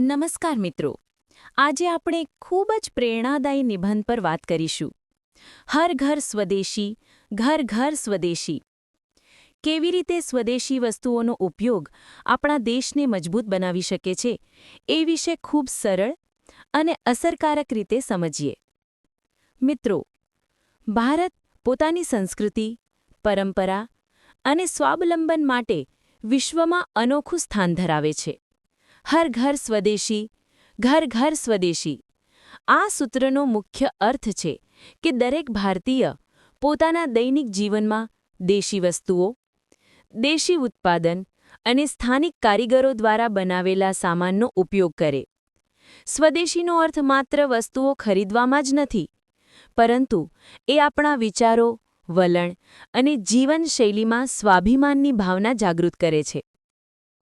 નમસ્કાર મિત્રો. આજે આપણે ખૂબ જ પ્રેરણાદાયી નિબંધ પર વાત કરીશું. હર ઘર સ્વદેશી, ઘર ઘર સ્વદેશી. કેવી રીતે સ્વદેશી વસ્તુઓનો ઉપયોગ આપણા દેશને મજબૂત બનાવી શકે છે એ વિશે ખૂબ સરળ અને અસરકારક રીતે સમજીએ. મિત્રો, ભારત પોતાની સંસ્કૃતિ, પરંપરા અને સ્વાવલંબન માટે વિશ્વમાં અનોખું સ્થાન ધરાવે છે. હર ઘર સ્વદેશી, ઘર ઘર સ્વદેશી. આ સૂત્રનો મુખ્ય અર્થ છે કે દરેક ભારતીય પોતાના દૈનિક જીવનમાં દેશી વસ્તુઓ, દેશી ઉત્પાદન અને સ્થાનિક કારીગરો દ્વારા બનાવેલા સામાનનો ઉપયોગ કરે. સ્વદેશીનો અર્થ માત્ર વસ્તુઓ ખરીદવામાં જ નથી, પરંતુ એ આપણા વિચારો, વલણ અને જીવનશૈલીમાં સ્વાભિમાનની ભાવના જાગૃત કરે છે.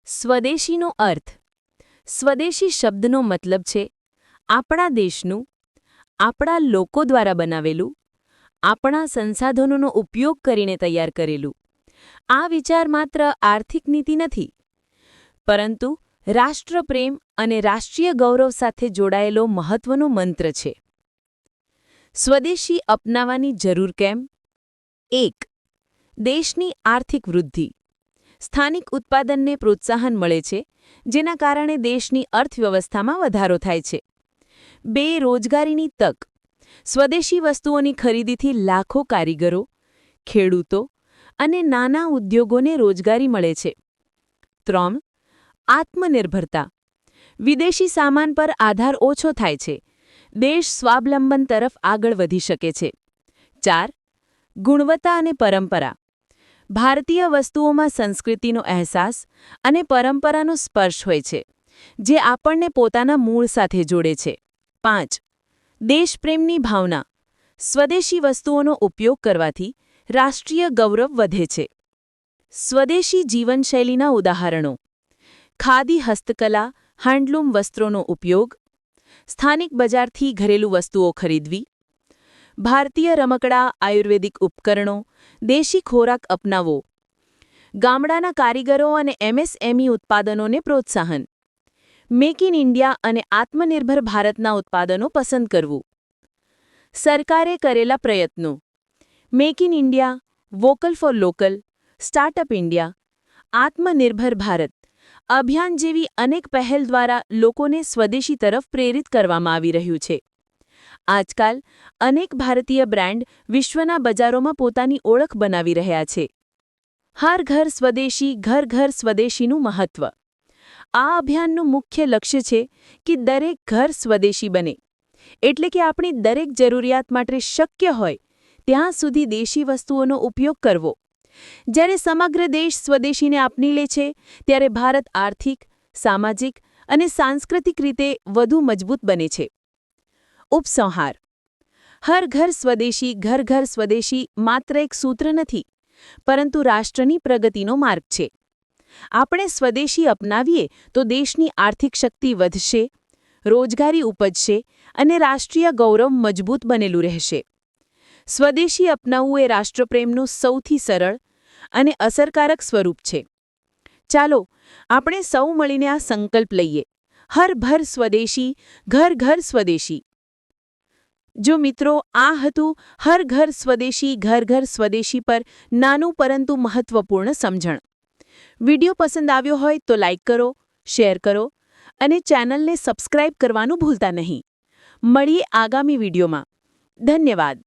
સ્વદેશીનો અર્થ સ્વદેશી શબ્દનો મતલબ છે, આપણા દેશનું, આપણા લોકો દ્વારા બનાવેલું, આપણા સંસાધનોનો ઉપયોગ કરીને તૈયાર કરેલું. આ વિચાર માત્ર આર્થિક નીતિ નથી, પરંતુ રાષ્ટ્રપ્રેમ અને રાષ્ટ્રીય ગૌરવ સાથે જોડાયેલો મહત્વનો મંત્ર છે. સ્વદેશી અપનાવવાની જરૂર કેમ? એક, દેશની આર્થિક વૃદ્ધિ. સ્થાનિક ઉત્પાદનને પ્રોત્સાહન મળે છે, જેના કારણે દેશની અર્થવ્યવસ્થામાં વધારો થાય છે. બે રોજગારીની તક. સ્વદેશી વસ્તુઓની ખરીદીથી લાખો કારીગરો, ખેડૂતો અને નાના ઉદ્યોગોને રોજગારી મળે છે. ત્રણ. આત્મનિર્ભરતા. વિદેશી સામાન પર આધાર ઓછો થાય છે. દેશ સ્વાવલંબન તરફ આગળ વધી શકે છે. ચાર. ગુણવત્તા અને પરંપરા. ભારતીય વસ્તુઓમાં સંસ્કૃતિનો અહેસાસ અને પરંપરાનો સ્પર્શ હોય છે, જે આપણને પોતાના મૂળ સાથે જોડે છે. પાંચ, દેશપ્રેમની ભાવના. સ્વદેશી વસ્તુઓનો ઉપયોગ કરવાથી રાષ્ટ્રીય ગૌરવ વધે છે. સ્વદેશી જીવનશૈલીના ઉદાહરણો. ખાદી, હસ્તકલા, હેન્ડલૂમ વસ્ત્રોનો ઉપયોગ. સ્થાનિક બજારથી ઘરેલું વસ્તુઓ ખરીદવી. ભારતીય રમકડા, આયુર્વેદિક ઉપકરણો, દેશી ખોરાક અપનાવો. ગામડાના કારીગરો અને એમએસએમઈ ઉત્પાદનોને પ્રોત્સાહન. મેક ઇન ઇન્ડિયા અને આત્મનિર્ભર ભારતના ઉત્પાદનો પસંદ કરવું. સરકારે કરેલા પ્રયત્નો. Make in India, vocal for local startup India, આત્મનિર્ભર ભારત, અભિયાન જેવી અનેક પહેલ દ્વારા લોકોને સ્વદેશી તરફ પ્રેરિત કરવામાં આવી રહ્યું છે. આજકાલ અનેક ભારતીય બ્રાન્ડ વિશ્વના બજારોમાં પોતાની ઓળખ બનાવી રહ્યા છે. હર ઘર સ્વદેશી, ઘર ઘર સ્વદેશીનું મહત્વ. આ અભિયાનનું મુખ્ય લક્ષ્ય છે કે દરેક ઘર સ્વદેશી બને. એટલે કે આપણી દરેક જરૂરિયાત માટે શક્ય હોય, ત્યાં સુધી દેશી વસ્તુઓનો ઉપયોગ કરવો. જ્યારે સમગ્ર દેશ સ્વદેશીને આપની લે છે, ત્યારે ભારત આર્થિક, સામાજિક અને સાંસ્કૃતિક રીતે વધુ મજબૂત બને છે. ઉપસંહાર. હર ઘર સ્વદેશી, ઘર ઘર સ્વદેશી માત્ર એક સૂત્ર નથી, પરંતુ રાષ્ટ્રની પ્રગતિનો માર્ગ છે. આપણે સ્વદેશી અપનાવીએ તો દેશની આર્થિક શક્તિ વધશે, રોજગારી ઉપજશે અને રાષ્ટ્રીય ગૌરવ મજબૂત બનેલું રહેશે. સ્વદેશી અપનાવવું એ રાષ્ટ્રપ્રેમનું સૌથી સરળ અને અસરકારક સ્વરૂપ છે. ચાલો, આપણે સૌ મળીને આ સંકલ્પ લઈએ. હર ભર સ્વદેશી, ઘર ઘર સ્વદેશી. જો મિત્રો, આ હતું હર ઘર સ્વદેશી, ઘર ઘર સ્વદેશી પર નાનું પરંતુ મહત્વપૂર્ણ સમજણ. વિડિયો પસંદ આવ્યો હોય તો લાઇક કરો, શેર કરો અને ચેનલને સબસ્ક્રાઇબ કરવાનું ભૂલતા નહીં. મળીએ આગામી વિડીયોમાં. ધન્યવાદ.